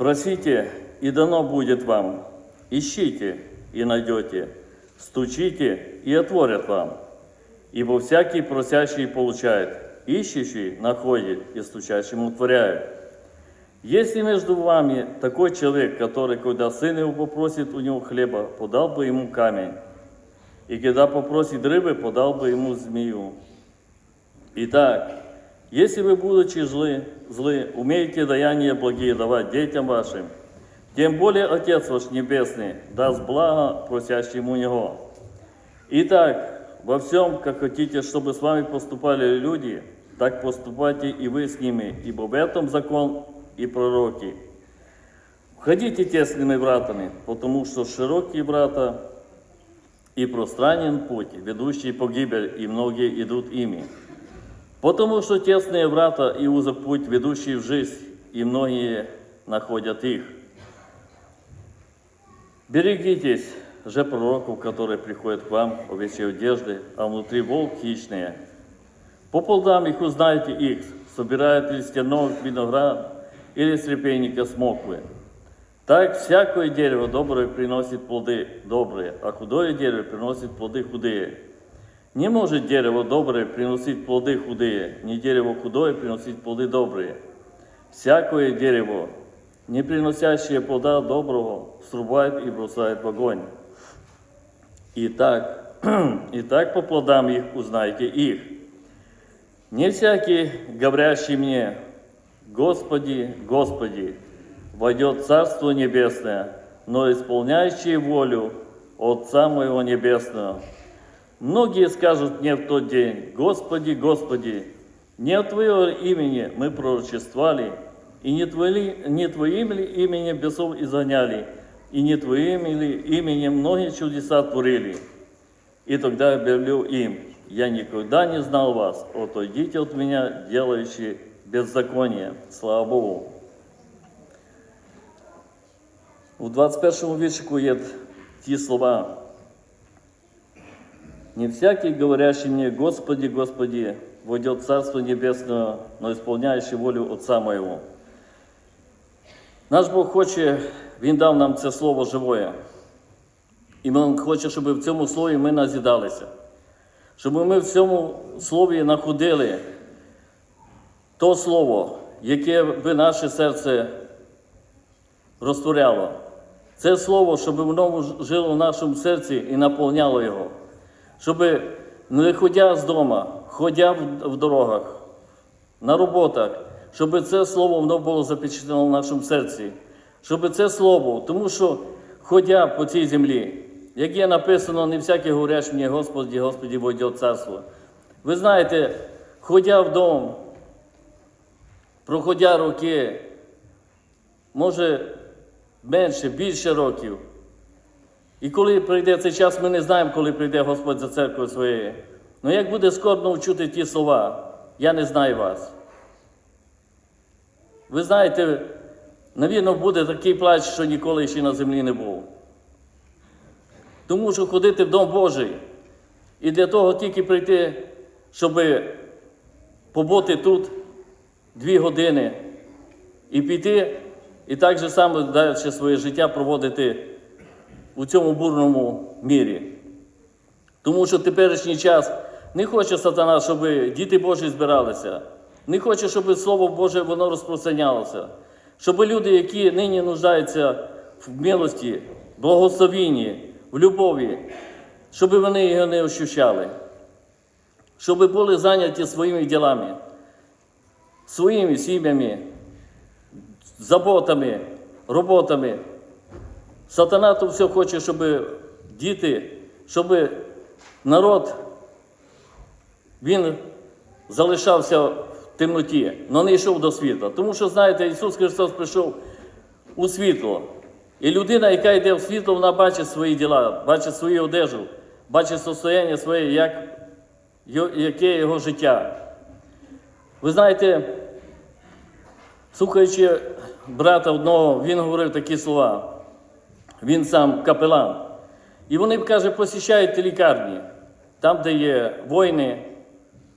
Просите, и дано будет вам. Ищите, и найдете. Стучите, и отворят вам. Ибо всякий просящий получает, ищущий находит, и стучащим утворяет. Если между вами такой человек, который, когда сын его попросит у него хлеба, подал бы ему камень, и когда попросит рыбы, подал бы ему змею. Итак, если вы, будучи злы, злы, умеете даяния благие давать детям вашим, тем более Отец ваш Небесный даст благо просящим у Него. Итак, во всем, как хотите, чтобы с вами поступали люди, так поступайте и вы с ними, ибо в этом закон и пророки. Входите тесными вратами, потому что широкие врата и пространен путь, ведущий погибель, и многие идут ими. Потому что тесные врата и узок путь, ведущий в жизнь, и многие находят их. Берегитесь же пророков, которые приходят к вам в овечьей одежды, а внутри волк хищные. По плодам их узнаете их, собирают ли стенок виноград или с репейника смоквы. Так всякое дерево доброе приносит плоды добрые, а худое дерево приносит плоды худые. Не может дерево доброе приносить плоды худые, ни дерево худое приносить плоды добрые. Всякое дерево, не приносящее плода доброго, срубает и бросает в огонь. Итак, итак по плодам их узнайте их. Не всякий, говорящий мне, Господи, Господи, войдет Царство Небесное, но исполняющий волю Отца Моего Небесного. Многие скажут мне в тот день, Господи, Господи, не от Твоего имени мы пророчествовали, и не, твои, не Твоим ли именем бесов изгоняли, и не Твоим ли именем многие чудеса творили. И тогда объявлю им, я никогда не знал вас, отойдите от меня, делающие беззаконие. Слава Богу. У 21 віршику є ті слова. Не всякий, говорящий мне, Господи, Господи, войдет в Царство Небесное, но исполняющий волю Отца Моего. Наш Бог хоче, Він дав нам це слово живое. І Він хоче, щоб в цьому слові ми назідалися, щоб ми в цьому слові находили то слово, яке би наше серце розтворяло. Це слово, щоб воно жило в нашому серці і наповняло його. Щоб не ходя з дому, ходя в, дорогах, на роботах, щоб це слово воно було запечатлено в нашому серці. Щоб це слово, тому що ходя по цій землі, як є написано, не всякий говоряш мені, Господі, Господі, войде царство. Ви знаєте, ходя в дом, проходя роки, може менше, більше років. І коли прийде цей час, ми не знаємо, коли прийде Господь за церквою своєю. Ну як буде скорбно вчути ті слова, я не знаю вас. Ви знаєте, навірно, буде такий плач, що ніколи ще на землі не був. Тому що ходити в Дом Божий і для того тільки прийти, щоб побути тут дві години і піти, і так же само далі своє життя проводити у цьому бурному мірі. Тому що теперішній час не хоче сатана, щоб діти Божі збиралися, не хоче, щоб Слово Боже воно розпространялося, щоб люди, які нині нуждаються в милості, благословінні, в любові, щоб вони його не ощущали, щоб були зайняті своїми ділами, своїми сім'ями, заботами, роботами. Сатана то все хоче, щоб діти, щоб народ він залишався в темноті, але не йшов до світла. Тому що, знаєте, Ісус Христос прийшов у світло. І людина, яка йде в світло, вона бачить свої діла, бачить свою одежу, бачить состояння своє, як, яке його життя. Ви знаєте, слухаючи брата одного, він говорив такі слова. Він сам капелан. І вони, каже, посіщають лікарні, там, де є воїни,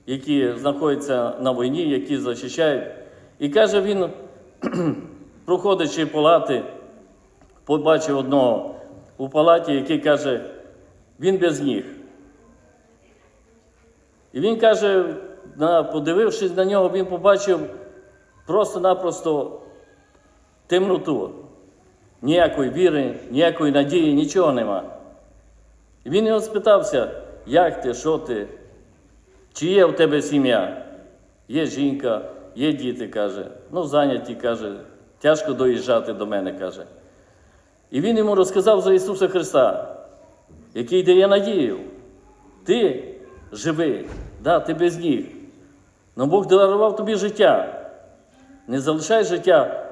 які знаходяться на війні, які захищають. І каже він, проходячи палати, побачив одного у палаті, який каже, він без ніг. І він каже, подивившись на нього, він побачив просто-напросто темноту. Ніякої віри, ніякої надії, нічого нема. І він його спитався, як ти, що ти, чи є в тебе сім'я? Є жінка, є діти, каже. Ну, зайняті, каже, тяжко доїжджати до мене, каже. І він йому розказав за Ісуса Христа, який дає надію. Ти живий, да, ти без ніг. Но Бог дарував тобі життя. Не залишай життя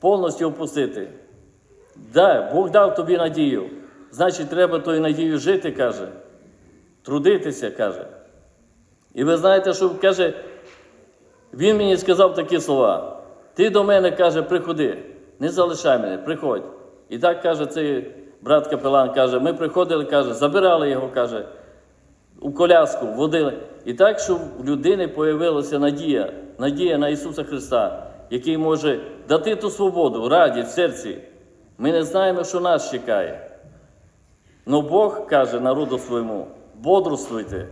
повністю опустити. Да, Бог дав тобі надію. Значить, треба тою надією жити, каже. Трудитися, каже. І ви знаєте, що каже, він мені сказав такі слова. Ти до мене, каже, приходи, не залишай мене, приходь. І так каже цей брат капелан, каже, ми приходили, каже, забирали його, каже, у коляску, водили. І так, що в людини появилася надія, надія на Ісуса Христа, який може дати ту свободу, радість в серці. Ми не знаємо, що нас чекає. Но Бог каже народу своєму, бодрствуйте,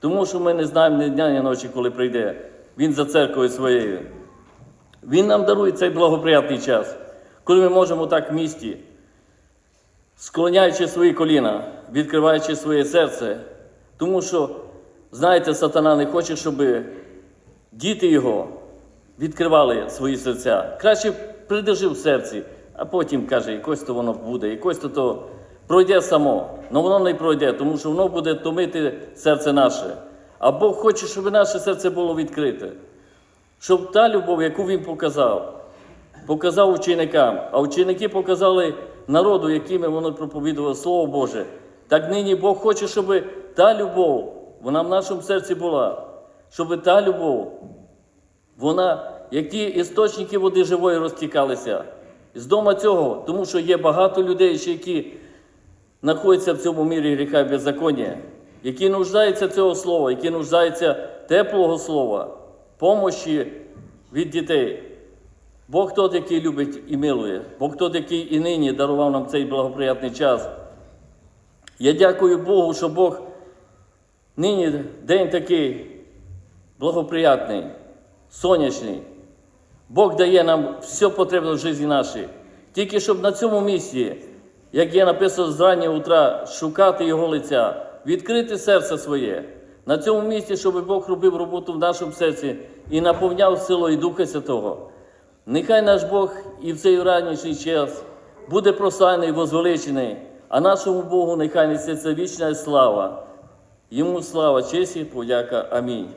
тому що ми не знаємо ні дня, ні ночі, коли прийде. Він за церквою своєю. Він нам дарує цей благоприятний час, коли ми можемо так в місті, склоняючи свої коліна, відкриваючи своє серце, тому що, знаєте, сатана не хоче, щоб діти його відкривали свої серця. Краще придержи в серці, а потім каже, якось то воно буде, якось то, то пройде само. але воно не пройде, тому що воно буде томити серце наше. А Бог хоче, щоб наше серце було відкрите. Щоб та любов, яку він показав, показав ученикам, а ученики показали народу, якими воно проповідувало Слово Боже. Так нині Бог хоче, щоб та любов, вона в нашому серці була, щоб та любов, вона, як ті істочники води живої розтікалися. З дома цього, тому що є багато людей, які знаходяться в цьому мірі гріха і беззаконня, які нуждаються цього слова, які нуждаються теплого слова, помощі від дітей. Бог тот, який любить і милує, Бог тот, який і нині дарував нам цей благоприятний час. Я дякую Богу, що Бог нині день такий благоприятний, сонячний. Бог дає нам все потрібне в житті нашій. Тільки щоб на цьому місці, як є написано з раннього утра, шукати Його лиця, відкрити серце своє. На цьому місці, щоб Бог робив роботу в нашому серці і наповняв силою Духа Святого. Нехай наш Бог і в цей ранішній час буде прославлений возвеличений, а нашому Богу нехай несеться вічна слава. Йому слава, честь і подяка. Амінь.